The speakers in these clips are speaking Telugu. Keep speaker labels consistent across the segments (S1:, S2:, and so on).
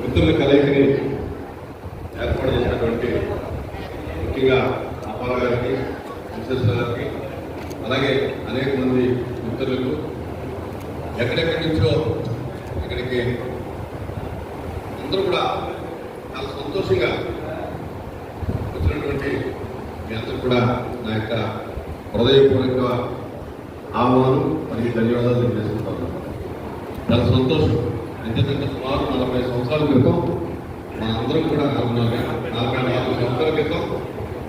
S1: మిత్రుల కలయికని ఏర్పాటు చేసినటువంటి ముఖ్యంగా అప్పాల గారికి విశ్వేశ్వర గారికి అలాగే అనేక మంది మిత్రులకు ఎక్కడెక్కడి నుంచో ఇక్కడికి అందరూ కూడా చాలా సంతోషంగా వచ్చినటువంటి మీ అందరూ కూడా నా యొక్క హృదయపూర్వక ఆహ్వానం మరియు ధన్యవాదాలు తెలియజేసుకుంటాను చాలా సంతోషం. ఎందుకంటే సుమారు నలభై సంవత్సరాల క్రితం మన అందరం కూడా నలభై నలభై నాలుగు సంవత్సరాల క్రితం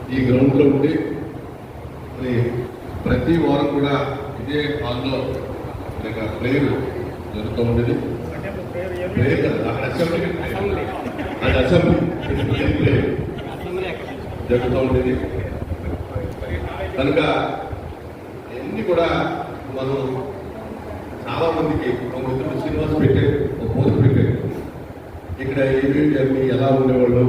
S1: ఈ గ్రౌండ్లో ఉండి మరి ప్రతి వారం కూడా ఇదే హాల్లో ఇక ప్రేయర్ జరుగుతూ ఉండేది. ప్రేయర్ అక్కడ అసెంబ్లీ అది అసెంబ్లీ ప్రేయర్ జరుగుతూ ఉండేది. కనుక ఇవన్నీ కూడా మనం చాలా మందికి ఒక మిత్రుడు శ్రీనివాస్ పెట్టే పోస్ట్ పెట్టారు ఇక్కడ ఏమేమి జరిగి ఎలా ఉండేవాళ్ళు?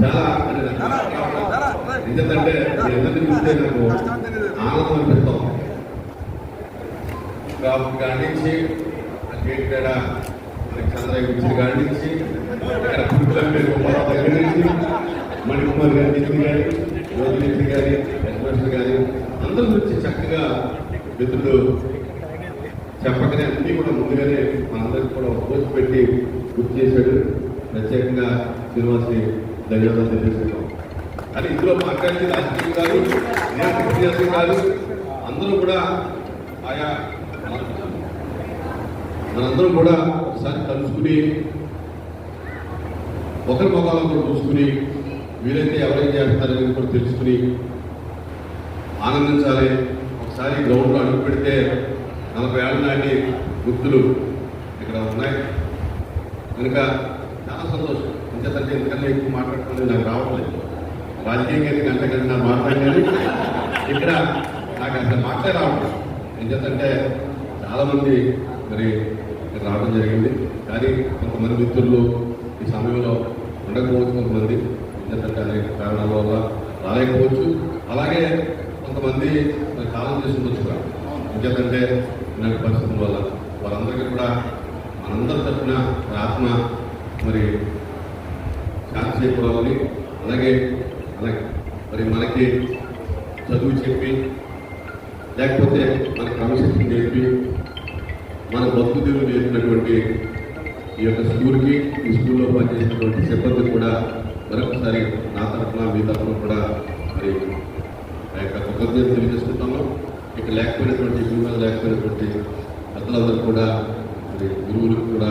S1: చాలా ఎందుకంటే మీ చూస్తే నాకు ఆనందం అనిపిస్తాం బాబు కానించి గేట్ కాడ మనకి చంద్రయ్య గురించి కానించి ఇక్కడ కుటుంబం పేరు కుమార్ దగ్గర నుంచి కుమార్ గారి మిత్రులు కానీ జ్యోతి గారి కానీ వెంకటేశ్వర గారి అందరి గురించి చక్కగా మిత్రులు చెప్పకనే అన్నీ కూడా ముందుగానే మనందరికి కూడా పోస్ట్ పెట్టి గుర్తు చేశాడు. ప్రత్యేకంగా శ్రీనివాస్ని ధన్యవాదాలు తెలియజేస్తున్నాం. కానీ ఇందులో మాట్లాడింది రాజకీయం కాదు నేను కృష్ణాసం కాదు అందరూ కూడా ఆయా మనందరం కూడా ఒకసారి కలుసుకుని ఒకరి మొక్కలను కూడా చూసుకుని వీలైతే ఎవరేం చేస్తారని కూడా తెలుసుకుని ఆనందించాలి. ఒకసారి గ్రౌండ్లో అడుగు పెడితే నలభై ఏళ్ళ నాటి గుర్తులు ఇక్కడ ఉన్నాయి. కనుక చాలా సంతోషం. ఇంతకంటే ఎందుకంటే ఎక్కువ మాట్లాడుకోలేదు నాకు రావట్లేదు. రాజకీయంగా అయితే గంట గంట మాట్లాడాలి ఇక్కడ నాకు అంత మాట్లాడే రావట్లేదు. ఎందుకంటే చాలామంది మరి ఇక్కడ రావడం జరిగింది. కానీ కొంతమంది మిత్రులు ఈ సమయంలో ఉండకపోవచ్చు కొంతమంది. ఎందుకంటే అనేక కారణాల వల్ల రాలేకపోవచ్చు. అలాగే కొంతమంది కాలం చేసి ఉండొచ్చు కూడా. ఎందుకంటే ఇలాంటి పరిస్థితుల వల్ల వాళ్ళందరికీ కూడా మనందరి తరఫున ఆత్మ మరి శాంతి చేకూరాలని అలాగే అలాగే మరి మనకి చదువు చెప్పి లేకపోతే మన క్రమశిక్షణ నేర్పి మన బతుకుదేవులు నేర్పినటువంటి ఈ యొక్క స్కూల్కి ఈ స్కూల్లో పనిచేసినటువంటి సిబ్బంది కూడా మరొకసారి నా తరఫున మీ తరఫున కూడా మరి ఆ యొక్క కృతజ్ఞత తెలియజేసుకుంటాము ఇక్కడ లేకపోయినటువంటి గురువు లేకపోయినటువంటి పెద్దలందరూ కూడా మరి గురువులకు కూడా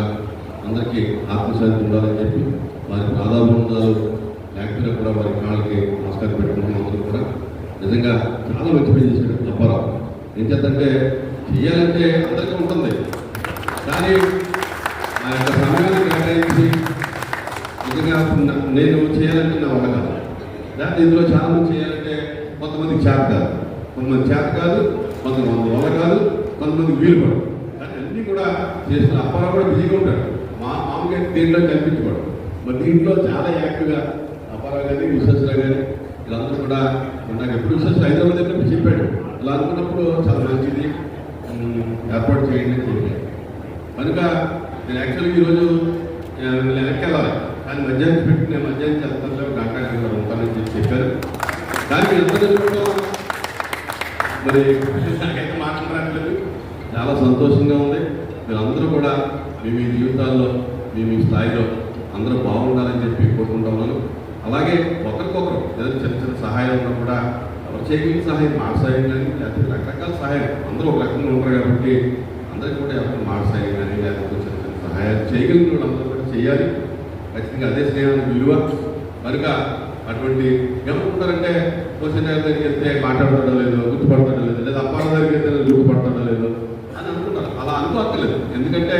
S1: అందరికీ ఆత్మశాంతి ఉండాలని చెప్పి వారి పాదాభిందాలు లేకపోయినా కూడా వారి కాళ్ళకి నమస్కారం పెట్టుకుంటున్నాం అందరూ కూడా నిజంగా చాలా మంచి పని చేశాడు అప్పారావు ఏం చేద్దంటే చేయాలంటే అందరికీ ఉంటుంది. కానీ లేకపోతే ఇందులో చాలా మంది చేయాలంటే కొంతమందికి చేత కాదు. కొంతమంది చేత కాదు కొంతమంది వల్ల కాదు కొంతమంది వీలు పడదు కానీ అన్నీ కూడా చేసిన అప్పారావు కూడా బిజీగా ఉంటాడు మా మామూలుగా దీంట్లో కనిపించబడు మరి దీంట్లో చాలా యాక్టివ్గా అప్పారావు కానీ విశ్వసరావు గారి వీళ్ళందరూ కూడా నాకు ఎప్పుడు విశ్వేశ్వర హైదరాబాద్ దగ్గర చెప్పాడు. అలా అనుకున్నప్పుడు చాలా మంచిది. ఏర్పాటు చేయండి అని చెప్పాడు. కనుక నేను యాక్చువల్గా ఈరోజు వెనక్కి వెళ్ళాలి. కానీ మధ్యాహ్నం పెట్టి నేను మధ్యాహ్నం చేస్తాను డాక్టర్ గంట ఉంటానని కానీ మీరు ఎంత చదువుకుంటాం మరి నాకైతే మాట్లాడట్లేదు చాలా సంతోషంగా ఉంది. మీరందరూ కూడా మీ మీ జీవితాల్లో మీ మీ స్థాయిలో అందరూ బాగుండాలని చెప్పి కోరుకుంటా ఉన్నాను. అలాగే ఒకరికొకరు ఏదైనా చిన్న చిన్న సహాయం ఉన్నా కూడా ఎవరు చేయగలిగిన సహాయం మా సహాయం కానీ లేకపోతే రకరకాల సహాయం అందరూ ఒక రకంగా ఉంటారు కాబట్టి అందరికీ కూడా ఎవరికి మా సహాయం కానీ లేకపోతే చిన్న చిన్న సహాయాలు చేయగలిగిన వాళ్ళు అందరూ కూడా చేయాలి. ఖచ్చితంగా అదే స్నేహానికి విలువ. కనుక అటువంటి ఏమనుకుంటారంటే క్వశ్చన్ దగ్గరికి వెళ్తే మాట్లాడటం లేదు గుర్తుపడటం లేదు లేదా అప్పాల దగ్గరికి వెళ్తే గుర్తుపడటం లేదు అని అనుకుంటారు. అలా అనుకోవట్లేదు. ఎందుకంటే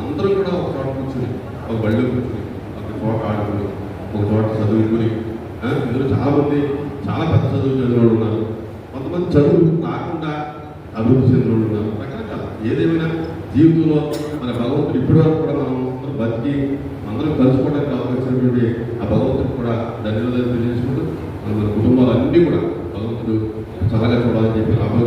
S1: అందరం కూడా ఒక చోట కూర్చుని ఒక బళ్ళు కూర్చుని ఒక చోట ఆడుకుని ఒక చోట చదువుకుని ఇందులో చాలామంది చాలా పెద్ద చదువు చదివిన వాళ్ళు ఉన్నారు. కొంతమంది చదువు కాకుండా అభివృద్ధి చెందిన వాళ్ళు ఉన్నారు. రకరకాల ఏదేమైనా జీవితంలో మన భగవంతుడు ఇప్పటివరకు కూడా మనం అందరం బతికి అందరం కలుసుకోవడానికి అవకాశమైనటువంటి ఆ భగవంతుడికి కూడా ధన్యవాదాలు తెలియజేసుకుంటూ మన మన కుటుంబాలన్నీ కూడా. భగవంతుడు చల్లగా చూడాలని చెప్పి రాబోయే